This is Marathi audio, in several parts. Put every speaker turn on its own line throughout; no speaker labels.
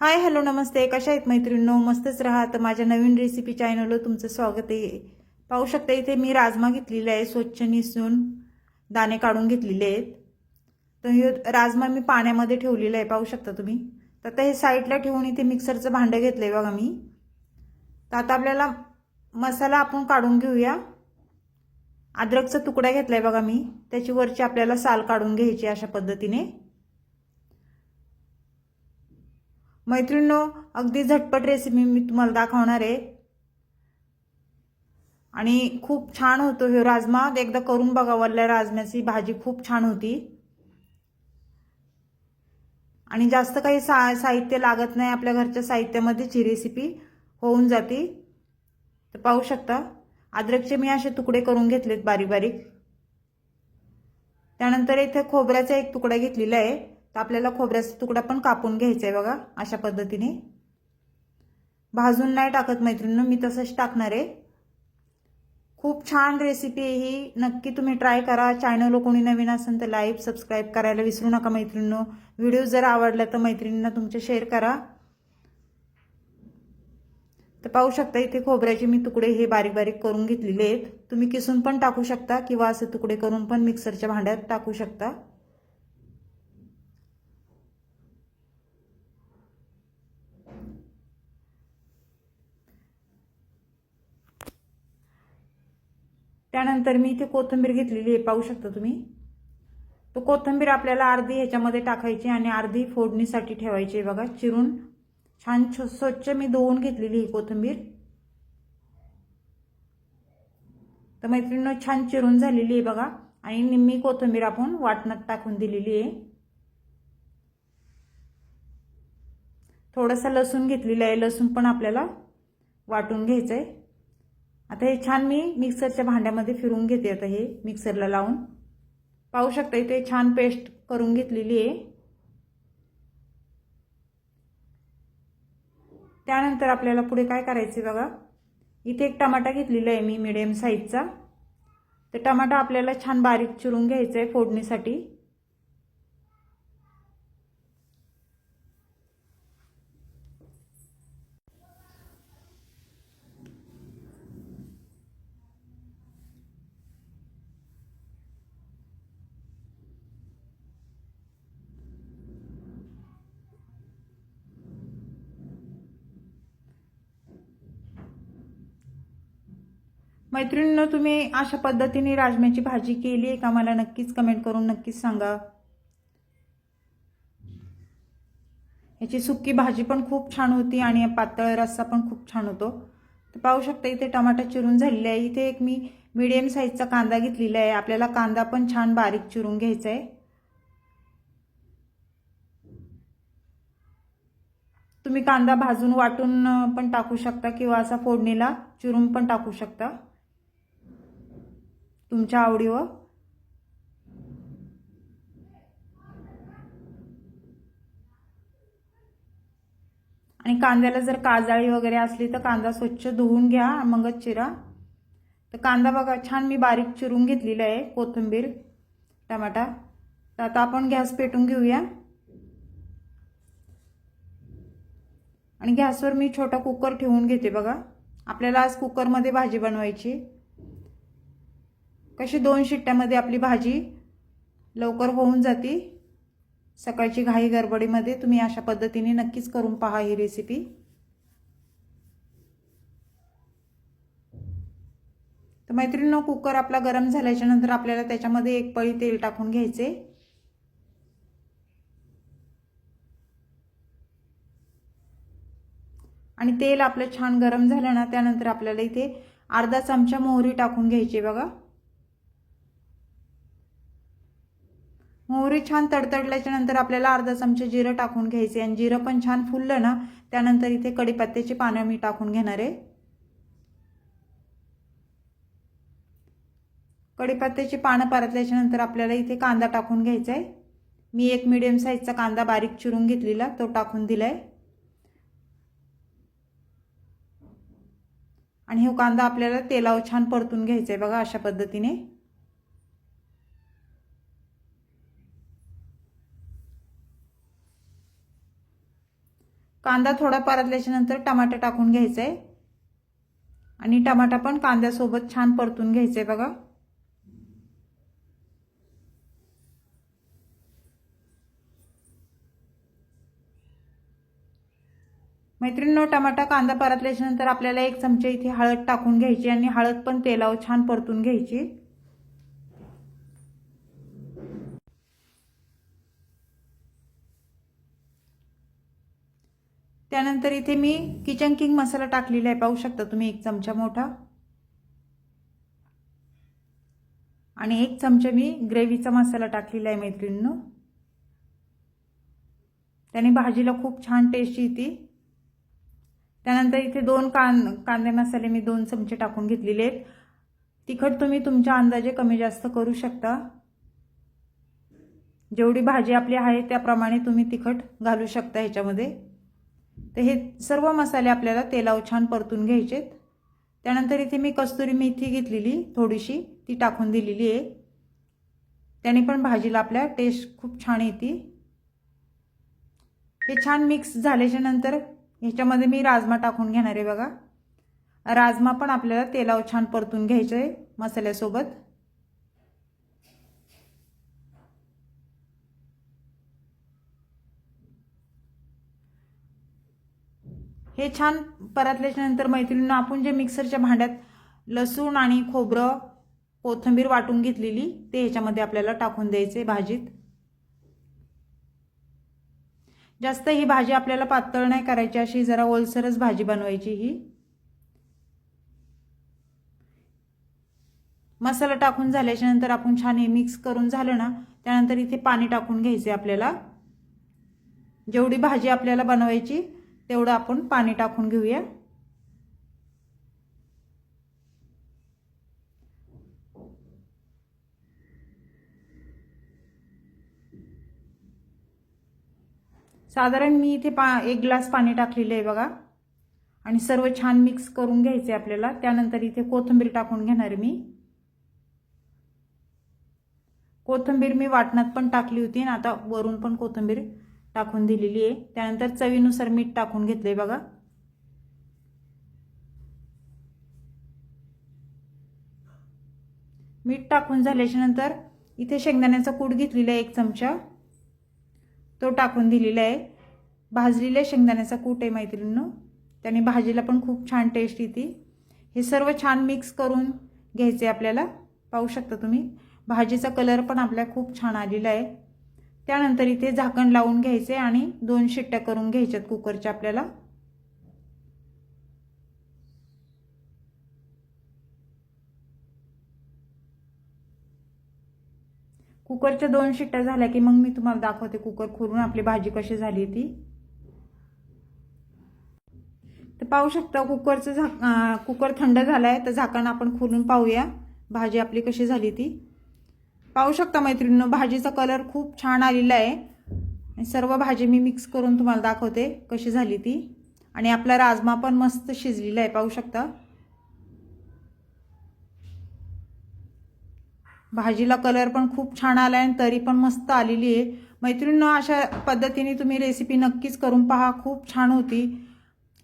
हाय हॅलो नमस्ते. कशा आहेत मैत्रिणींनो? मस्तच राहा. तर माझ्या नवीन रेसिपी चॅनलवर तुमचं स्वागत आहे. पाहू शकता इथे मी राजमा घेतलेला आहे स्वच्छ निसून दाणे काढून घेतलेले आहेत. तर राजमा मी पाण्यामध्ये ठेवलेला आहे. पाहू शकता तुम्ही? तर आता हे साईडला ठेवून इथे मिक्सरचं भांडं घेतलं आहे बघा मी. तर आता आपल्याला मसाला आपण काढून घेऊया. अद्रकचा तुकडा घेतला आहे बघा मी. त्याची वरची आपल्याला साल काढून घ्यायची अशा पद्धतीने. मैत्रिणींनो अगदी झटपट रेसिपी मी तुम्हाला दाखवणार आहे. आणि खूप छान होतो हे राजमा. एकदा करून बघा वल्ल्या राजम्याची भाजी खूप छान होती. आणि जास्त काही सा साहित्य लागत नाही आपल्या घरच्या साहित्यामध्येच ही रेसिपी होऊन जाते. तर पाहू शकता अद्रकचे मी असे तुकडे करून घेतलेत बारीक बारीक त्यानंतर इथे खोबऱ्याचा एक तुकडा घेतलेला आहे. तर आपल्याला खोबऱ्याचा तुकडा पण कापून घ्यायचा आहे बघा अशा पद्धतीने. भाजून नाही टाकत मैत्रिणीनं मी तसंच टाकणार आहे. खूप छान रेसिपी आहे ही. नक्की तुम्ही ट्राय करा. चॅनल कोणी नवीन असेल तर लाईक सबस्क्राईब करायला विसरू नका मैत्रिणींनो. व्हिडिओ जर आवडला तर मैत्रिणींना तुमच्या शेअर करा. तर पाहू शकता इथे खोबऱ्याचे मी तुकडे हे बारीक बारीक करून घेतलेले आहेत. तुम्ही किसून पण टाकू शकता किंवा असे तुकडे करून पण मिक्सरच्या भांड्यात टाकू शकता. त्यानंतर मी इथे कोथिंबीर घेतलेली आहे पाहू शकता तुम्ही. तो कोथिंबीर आपल्याला अर्धी ह्याच्यामध्ये टाकायची आणि अर्धी फोडणीसाठी ठेवायची आहे बघा चिरून. छान स्वच्छ मी धुवून घेतलेली आहे कोथिंबीर. तर मैत्रिणीनं छान चिरून झालेली आहे बघा. आणि निम्मी कोथिंबीर आपण वाटणात टाकून दिलेली आहे. थोडासा लसूण घेतलेला आहे लसूण पण आपल्याला वाटून घ्यायचं आहे आता हे छान मी मिक्सरच्या भांड्यामध्ये फिरून घेते आता हे मिक्सरला लावून. पाहू शकता इथे छान पेस्ट करून घेतलेली आहे. त्यानंतर आपल्याला पुढे काय करायचे बघा? इथे एक टमाटा घेतलेला आहे मी मिडियम साईजचा तर टमाटा आपल्याला छान बारीक चिरून घ्यायचा आहे फोडणीसाठी. मैत्रिणींनो तुम्ही अशा पद्धतीने राजम्याची भाजी केली आहे का? मला नक्कीच कमेंट करून नक्कीच सांगा. याची सुक्की भाजी पण खूप छान होती आणि पातळ रस्सा पण खूप छान होतो. तर पाहू शकता इथे टमाटर चिरून झालेले आहे. इथे एक मी मिडियम साईजचा कांदा घेतलेला आहे. आपल्याला कांदा पण छान बारीक चिरून घ्यायचा आहे. तुम्ही कांदा भाजून वाटून पण टाकू शकता किंवा असा फोडणीला चिरून पण टाकू शकता. तुमच्या आवडीवर? आणि कांद्याला जर काजाळी वगैरे असली तर कांदा स्वच्छ धुवून घ्या मगच चिरा. तर कांदा बघा छान मी बारीक चिरून घेतलेला आहे कोथिंबीर टमाटा. तर आता आपण गॅस पेटून घेऊया. आणि गॅसवर मी छोटा कुकर ठेवून घेते बघा. आपल्याला आज कुकरमध्ये भाजी बनवायची. कशी दोन शिट्ट्यामध्ये आपली भाजी लवकर होऊन जाते? सकाळची घाई गडबडीमध्ये तुम्ही अशा पद्धतीने नक्कीच करून पहा ही रेसिपी तर मैत्रिणीनं कुकर आपला गरम झाल्याच्यानंतर आपल्याला त्याच्यामध्ये एक पळी तेल टाकून घ्यायचे. आणि तेल आपलं छान गरम झालं ना त्यानंतर आपल्याला इथे अर्धा चमचा मोहरी टाकून घ्यायची बघा. मोहरी छान तडतडल्याच्या नंतर आपल्याला अर्धा चमचे जिरं टाकून घ्यायचे आणि जिरं पण छान फुललं ना त्यानंतर इथे कडीपत्त्याची पानं मी टाकून घेणार आहे. कडीपत्त्याची पानं परतल्याच्या नंतर आपल्याला इथे कांदा टाकून घ्यायचा आहे. मी एक मिडियम साईजचा कांदा बारीक चिरून घेतलेला तो टाकून दिलाय. आणि हो कांदा आपल्याला तेलावर छान परतून घ्यायचा आहे बघा अशा पद्धतीने. कांदा थोडा परतल्याच्यानंतर टमाटा टाकून घ्यायचा आहे आणि टमाटा पण कांद्यासोबत छान परतून घ्यायचं आहे बघा. मैत्रिणींनो टमाटा कांदा परतल्याच्यानंतर आपल्याला एक चमचा इथे हळद टाकून घ्यायची आणि हळद पण तेलावर छान परतून घ्यायची. त्यानंतर इथे मी किचन किंग मसाला टाकलेला आहे. पाहू शकता तुम्ही एक चमचा मोठा. आणि एक चमचा मी ग्रेव्हीचा मसाला टाकलेला आहे मैत्रिणींनो. त्याने भाजीला खूप छान टेस्ट येते. त्यानंतर इथे दोन कां कांदे मसाले मी दोन चमचे टाकून घेतलेले आहेत. तिखट तुम्ही तुमच्या अंदाजे कमी जास्त करू शकता. जेवढी भाजी आपली आहे त्याप्रमाणे तुम्ही तिखट घालू शकता ह्याच्यामध्ये. तर हे सर्व मसाले आपल्याला तेलावर छान परतून घ्यायचेत त्यानंतर इथे मी कस्तुरी मेथी घेतलेली थोडीशी. ती टाकून दिलेली आहे. त्याने पण भाजीला आपल्या टेस्ट खूप छान येते. हे छान मिक्स झाल्याच्यानंतर ह्याच्यामध्ये मी राजमा टाकून घेणार आहे बघा. राजमा पण आपल्याला तेलावर छान परतून घ्यायचं आहे मसाल्यासोबत. हे छान परतल्याच्यानंतर मैत्रिणीनं आपण जे मिक्सरच्या भांड्यात लसूण आणि खोबरं कोथिंबीर वाटून घेतलेली ते ह्याच्यामध्ये आपल्याला टाकून द्यायचे भाजीत. जास्त ही भाजी आपल्याला पातळ नाही करायची अशी जरा ओलसरच भाजी बनवायची ही. मसाला टाकून झाल्याच्यानंतर आपण छान हे मिक्स करून झालं ना त्यानंतर इथे पाणी टाकून घ्यायचे आपल्याला. जेवढी भाजी आपल्याला बनवायची तेवढं आपण पाणी टाकून घेऊया. साधारण मी इथे पा एक ग्लास पाणी टाकलेलं आहे बघा. आणि सर्व छान मिक्स करून घ्यायचे आपल्याला. त्यानंतर इथे कोथिंबीर टाकून घेणार मी. कोथिंबीर मी वाटणात पण टाकली होती आणि आता वरून पण कोथिंबीर टाकून दिलेली आहे. त्यानंतर चवीनुसार मीठ टाकून घेतले बघा. मीठ टाकून झाल्याच्यानंतर इथे शेंगदाण्याचा कूट घेतलेला आहे एक चमचा. तो टाकून दिलेला आहे. भाजलेल्या शेंगदाण्याचा कूट आहे मैत्रिणींनो. त्याने भाजीला पण खूप छान टेस्ट येते. हे सर्व छान मिक्स करून घ्यायचे आपल्याला. पाहू शकता तुम्ही. भाजीचा कलर पण आपल्या खूप छान आलेला आहे. त्यानंतर इथे झाकण लावून घ्यायचे आणि दोन शिट्ट्या करून घ्यायच्यात कुकरच्या आपल्याला. कुकरच्या दोन शिट्ट्या झाल्या की मग मी तुम्हाला दाखवते कुकर खोलून आपली भाजी कशी झाली ती. तर पाहू शकता कुकरचं झाक कुकर थंड झाला आहे तर झाकण आपण खोलून पाहूया. भाजी आपली कशी झाली ती. पाहू शकता मैत्रिणींनो भाजीचा कलर खूप छान आलेला आहे. सर्व भाजी मी मिक्स करून तुम्हाला दाखवते कशी झाली ती. आणि आपला राजमा पण मस्त शिजलेला आहे पाहू शकता. भाजीला कलर पण खूप छान आला आहे आणि तरी पण मस्त आलेली आहे. मैत्रिणींनो अशा पद्धतीने तुम्ही रेसिपी नक्कीच करून पहा खूप छान होती.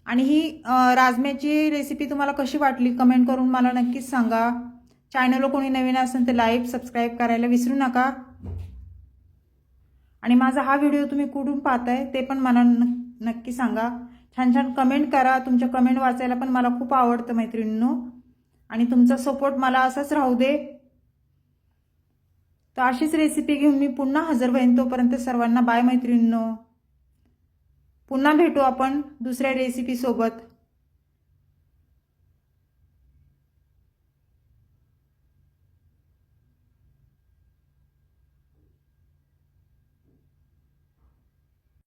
आणि ही राजम्याची रेसिपी तुम्हाला कशी वाटली कमेंट करून मला नक्कीच सांगा. चॅनलला कोणी नवीन असेल तर लाईक सबस्क्राईब करायला विसरू नका. आणि माझा हा व्हिडिओ तुम्ही कुठून पाहताय ते पण मला नक्की सांगा. छान छान कमेंट करा. तुमच्या कमेंट वाचायला पण मला खूप आवडतं मैत्रिणींनो. आणि तुमचा सपोर्ट मला असाच राहू दे. तर अशीच रेसिपी घेऊन मी पुन्हा हजर होईन तोपर्यंत सर्वांना बाय मैत्रिणींनो. पुन्हा भेटू आपण दुसऱ्या रेसिपीसोबत